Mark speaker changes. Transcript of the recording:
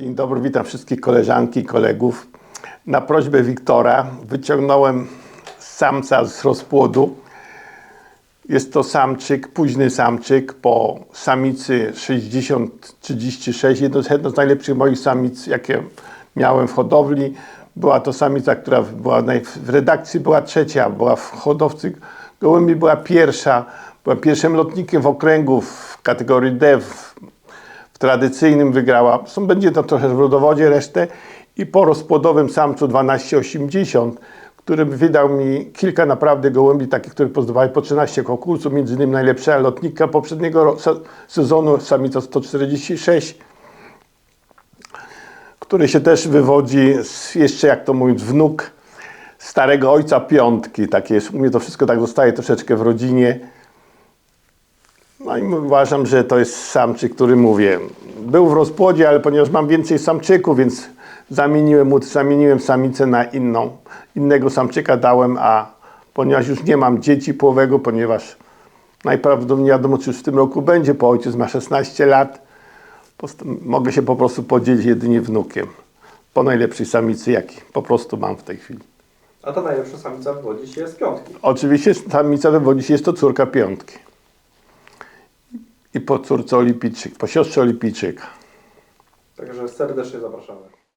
Speaker 1: Dzień dobry, witam wszystkich koleżanki i kolegów. Na prośbę Wiktora wyciągnąłem samca z rozpłodu. Jest to samczyk, późny samczyk po samicy 60-36. Jedno, z- najlepszych moich samic, jakie miałem w hodowli. Była to samica, która była w redakcji była trzecia, była w hodowcy gołębi była pierwsza. Była pierwszym lotnikiem w okręgu w kategorii D w tradycyjnym wygrała. Są, będzie to trochę w rodowodzie resztę i po rozpłodowym samcu 1280, który wydał mi kilka naprawdę gołębi takich, które pozdobywały po 13 konkursów, między innymi najlepsza lotnika poprzedniego sezonu, samica 146, który się też wywodzi z, jeszcze jak to mówiąc, wnuk starego ojca piątki. Takie jest, u mnie to wszystko tak zostaje troszeczkę w rodzinie. No i uważam, że to jest samczyk, który mówię. Był w rozpłodzie, ale ponieważ mam więcej samczyków, więc zamieniłem, zamieniłem samicę na inną. Innego samczyka dałem, a ponieważ już nie mam dzieci połowego, ponieważ najprawdopodobniej nie wiadomo, czy już w tym roku będzie, bo ojciec ma 16 lat, mogę się po prostu podzielić jedynie wnukiem. Po najlepszej samicy, jaki po prostu mam w tej chwili.
Speaker 2: A ta najlepsza samica wywodzi się z piątki.
Speaker 1: Oczywiście samica wywodzi się, jest to córka piątki. I po córce Olimpijczyk, po siostrze Olimpijczyka.
Speaker 2: Także serdecznie zapraszamy.